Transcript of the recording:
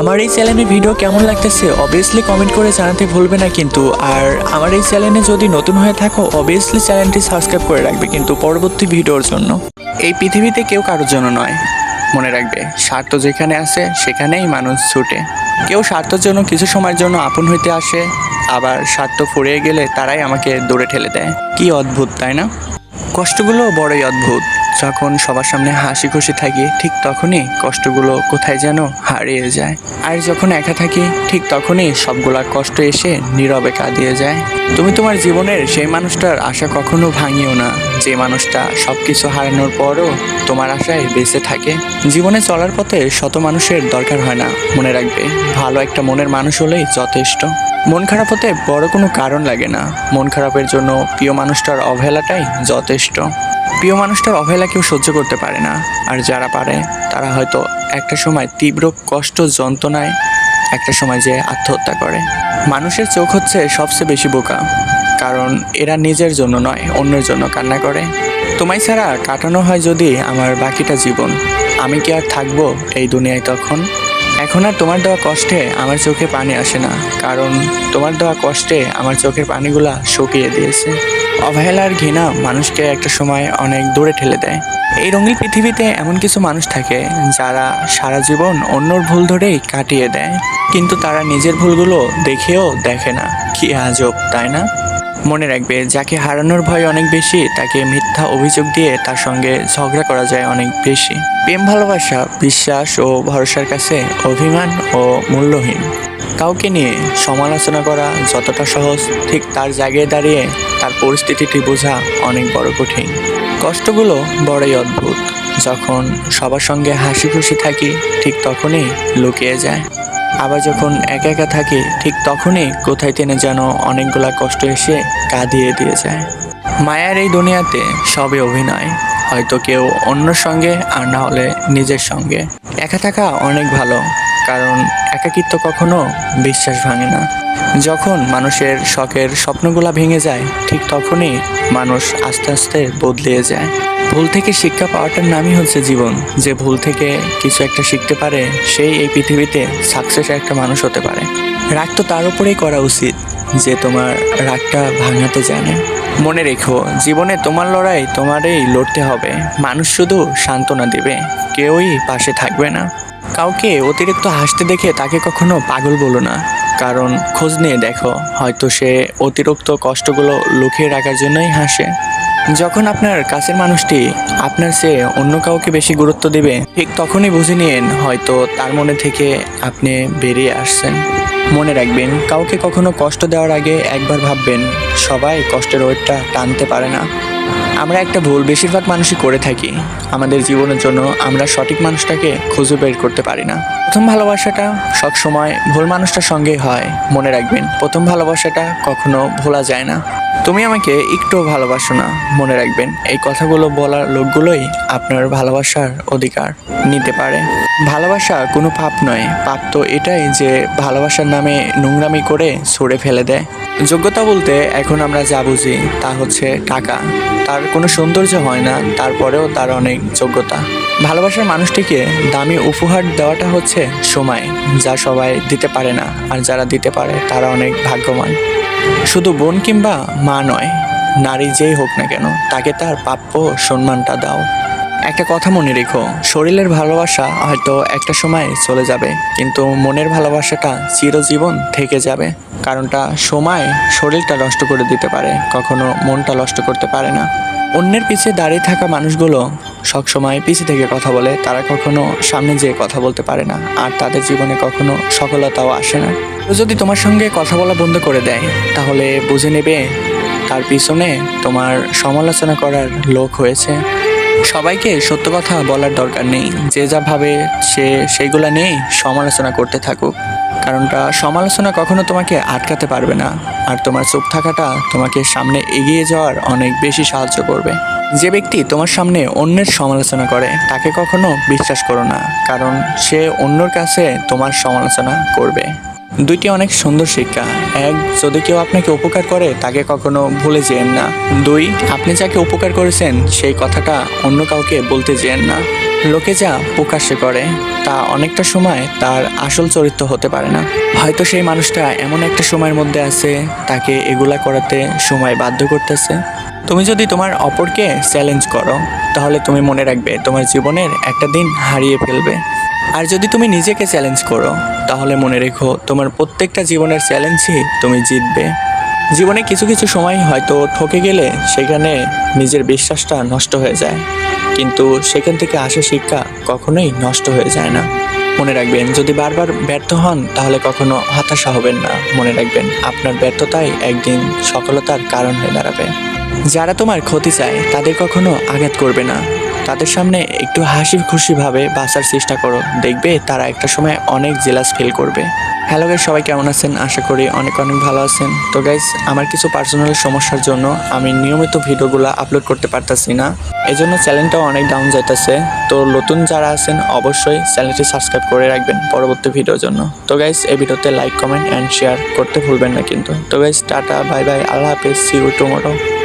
আমার এই চ্যানেলে ভিডিও কেমন লাগতেছে অবভিয়াসলি কমেন্ট করে জানাতে ভুলবে না কিন্তু। আর আমার এই চ্যানেলে যদি নতুন হয়ে থাকো অবভিয়াসলি চ্যানেলটি সাবস্ক্রাইব করে রাখবে কিন্তু পরবর্তী ভিডিওর জন্য। এই পৃথিবীতে কেউ কারোর জন্য নয়, মনে রাখবে। স্বার্থ যেখানে আছে, সেখানেই মানুষ ছুটে। কেউ স্বার্থের জন্য কিছু সময়ের জন্য আপন হইতে আসে, আবার স্বার্থ ফুরিয়ে গেলে তারাই আমাকে দূরে ঠেলে দেয়। কি অদ্ভুত, তাই না? কষ্টগুলো বড়ই অদ্ভুত। যখন সবার সামনে হাসি খুশি থাকি, ঠিক তখনই কষ্টগুলো কোথায় যেন হারিয়ে যায়। আর যখন একা থাকি, ঠিক তখনই সবগুলা কষ্ট এসে নীরবে কাঁদিয়ে যায়। তুমি তোমার জীবনের সেই মানুষটার আশা কখনো ভাঙিও না। যে মানুষটা সব কিছু হারানোর পরও তোমার আশায় বেঁচে থাকে। জীবনে চলার পথে শত মানুষের দরকার হয় না, মনে রাখবে। ভালো একটা মনের মানুষ হলেই যথেষ্ট। মন খারাপ হতে বড় কোনো কারণ লাগে না। মন খারাপের জন্য প্রিয় মানুষটার অবহেলাটাই যথেষ্ট। প্রিয় মানুষটার অবহেলা কেউ সহ্য করতে পারে না। আর যারা পারে, তারা হয়তো একটা সময় তীব্র কষ্ট, যন্ত্রণায়, একটা সময় যে আত্মহত্যা করে। মানুষের চোখ হচ্ছে সবচেয়ে বেশি বোকা। কারণ এরা নিজের জন্য নয়, অন্যের জন্য কান্না করে। তোমায় ছাড়া কাটানো হয় যদি আমার বাকিটা জীবন। আমি কি আর থাকব এই দুনিয়ায় তখন? এখন আর তোমার দেওয়া কষ্টে আমার চোখে পানি আসে না, কারণ তোমার দেওয়া কষ্টে আমার চোখের পানিগুলা শুকিয়ে দিয়েছে। অবহেলার ঘৃণা মানুষকে একটা সময় অনেক দূরে ঠেলে দেয়। এই রঙিন পৃথিবীতে এমন কিছু মানুষ থাকে যারা সারা জীবন অন্যর ভুল ধরেই কাটিয়ে দেয়, কিন্তু তারা নিজের ভুলগুলো দেখেও দেখে না, কি আজব, তাই না? মনে রাখবে, যাকে হারানোর ভয় অনেক বেশি, তাকে মিথ্যা অভিযোগ দিয়ে তার সঙ্গে ঝগড়া করা যায় অনেক বেশি। প্রেম, ভালোবাসা, বিশ্বাস ও ভরসার কাছে অভিমান ও মূল্যহীন। কাউকে নিয়ে সমালোচনা করা যতটা সহজ, ঠিক তার জায়গায় দাঁড়িয়ে তার পরিস্থিতিটি বোঝা অনেক বড় কঠিন। কষ্টগুলো বড়ই অদ্ভুত। যখন সবার সঙ্গে হাসি খুশি থাকি, ঠিক তখনই লুকিয়ে যায়। আবার যখন একা একা থাকি, ঠিক তখনই কোথায় টেনে যেন অনেকগুলা কষ্ট এসে কাঁদিয়ে দিয়ে যায়। মায়ার এই দুনিয়াতে সবে অভিনয়। হয়তো কেউ অন্যর সঙ্গে আর না হলে নিজের সঙ্গে। একা থাকা অনেক ভালো, কারণ একাকিত্ব কখনো বিশ্বাস ভাঙে না। যখন মানুষের শখের স্বপ্নগুলা ভেঙে যায়, ঠিক তখনই মানুষ আস্তে আস্তে বদলিয়ে যায়। ভুল থেকে শিক্ষা পাওয়াটার নামই হচ্ছে জীবন। যে ভুল থেকে কিছু একটা শিখতে পারে, সেই এই পৃথিবীতে সাকসেস একটা মানুষ হতে পারে। রাগ তো তার উপরেই করা উচিত, যে তোমার রাগটা ভাঙাতে জানে। মনে রেখো, জীবনে তোমার লড়াই তোমারই লড়তে হবে। মানুষ শুধু সান্ত্বনা দেবে, কেউই পাশে থাকবে না। কাউকে অতিরিক্ত হাসতে দেখে তাকে কখনো পাগল বলো না। কারণ খোঁজ নিয়ে দেখো, হয়তো সে অতিরিক্ত কষ্টগুলো লুকিয়ে রাখার জন্যই হাসে। যখন আপনার কাছের মানুষটি আপনার চেয়ে অন্য কাউকে বেশি গুরুত্ব দেবে, ঠিক তখনই বুঝে নিন হয়তো তার মনে থেকে আপনি বেরিয়ে আসছেন। মনে রাখবেন, কাউকে কখনো কষ্ট দেওয়ার আগে একবার ভাববেন, সবাই কষ্টের ওয়েটটা টানতে পারে না। আমরা একটা ভুল বেশিরভাগ মানুষই করে থাকি। আমাদের জীবনের জন্য আমরা সঠিক মানুষটাকে খুঁজে বের করতে পারি না। প্রথম ভালোবাসাটা সবসময় ভুল মানুষটার সঙ্গেই হয়, মনে রাখবেন। প্রথম ভালোবাসাটা কখনো ভোলা যায় না। তুমি আমাকে একটু ভালোবাসো না, মনে রাখবেন। এই কথাগুলো বলার লোকগুলোই আপনার ভালোবাসার অধিকার নিতে পারে। ভালোবাসা কোনো পাপ নয়। পাপ তো এটাই যে ভালোবাসার নামে নোংরামি করে ছুঁড়ে ফেলে দেয়। যোগ্যতা বলতে এখন আমরা যা বুঝি তা হচ্ছে টাকা। তার কোনো সৌন্দর্য হয় না, তারপরেও তার অনেক যোগ্যতা। ভালোবাসার মানুষটিকে দামি উপহার দেওয়াটা হচ্ছে সময়, যা সবাই দিতে পারে না, আর যারা দিতে পারে তারা অনেক ভাগ্যবান। শুধু বোন কিংবা মা নয়, নারী যেই হোক না কেন, তাকে তার প্রাপ্য সম্মানটা দাও। একটা কথা মনে রেখো। শরীরের ভালোবাসা হয়তো একটা সময় চলে যাবে, কিন্তু মনের ভালোবাসাটা চিরজীবন থেকে যাবে। কারণটা সময় শরীরটা নষ্ট করে দিতে পারে, কখনো মনটা নষ্ট করতে পারে না। অন্যের পিছে দাঁড়িয়ে থাকা মানুষগুলো সবসময় পিছে থেকে কথা বলে, তারা কখনো সামনে যেয়ে কথা বলতে পারে না, আর তাদের জীবনে কখনো সফলতাও আসে না। যদি তোমার সঙ্গে কথা বলা বন্ধ করে দেয়, তাহলে বুঝে নেবে তার পিছনে তোমার সমালোচনা করার লোক হয়েছে। সবাইকে সত্য কথা বলার দরকার নেই। যে যা ভাবে, সে সেইগুলা নিয়েই সমালোচনা করতে থাকুক। কারণটা, সমালোচনা কখনো তোমাকে আটকাতে পারবে না। আর তোমার চুপ থাকাটা তোমাকে সামনে এগিয়ে যাওয়ার অনেক বেশি সাহায্য করবে। যে ব্যক্তি তোমার সামনে অন্যের সমালোচনা করে, তাকে কখনো বিশ্বাস করো না। কারণ সে অন্যর কাছে তোমার সমালোচনা করবে। দুইটি অনেক সুন্দর শিক্ষা। এক, যদি কেউ আপনাকে উপকার করে, তাকে কখনো ভুলে যেন না। দুই, আপনি যাকে উপকার করেছেন, সেই কথাটা অন্য কাউকে বলতে যেন না। লোকে যা প্রকাশ্যে করে, তা অনেকটা সময় তার আসল চরিত্র হতে পারে না। হয়তো সেই মানুষটা এমন একটা সময়ের মধ্যে আছে, তাকে এগুলা করাতে সময় বাধ্য করতেছে। তুমি যদি তোমার অপরকে চ্যালেঞ্জ করো, তাহলে তুমি মনে রাখবে, তোমার জীবনের একটা দিন হারিয়ে ফেলবে। আর যদি তুমি নিজেকে চ্যালেঞ্জ করো, তাহলে মনে রেখো তোমার প্রত্যেকটা জীবনের চ্যালেঞ্জই তুমি জিতবে। জীবনে কিছু কিছু সময় হয়তো ঠকে গেলে সেখানে নিজের বিশ্বাসটা নষ্ট হয়ে যায়। কিন্তু সেখান থেকে আসা শিক্ষা কখনোই নষ্ট হয়ে যায় না। মনে রাখবেন, যদি বারবার ব্যর্থ হন, তাহলে কখনো হতাশা হবেন না। মনে রাখবেন, আপনার ব্যর্থতাই একদিন সফলতার কারণ হয়ে দাঁড়াবে। যারা তোমার ক্ষতি চায়, তাদের কখনো আঘাত করবে না। তাদের সামনে একটু হাসি খুশিভাবে বাঁচার চেষ্টা করো। দেখবে তারা একটা সময় অনেক জেলাস ফিল করবে। হ্যালো গাইস সবাই কেমন আছেন? আশা করি অনেক অনেক ভালো আছেন। তো গাইস আমার কিছু পার্সোনাল সমস্যার জন্য আমি নিয়মিত ভিডিওগুলো আপলোড করতে পারতাছি না। এই জন্য চ্যানেলটাও অনেক ডাউন যাইতেছে। তো নতুন যারা আছেন, অবশ্যই চ্যানেলটি সাবস্ক্রাইব করে রাখবেন পরবর্তী ভিডিওর জন্য। তো গাইস এই ভিডিওতে লাইক কমেন্ট অ্যান্ড শেয়ার করতে ভুলবেন না কিন্তু। তো গাইস টাটা বাই বাই আল্লাহ হাফেজ সি ইউ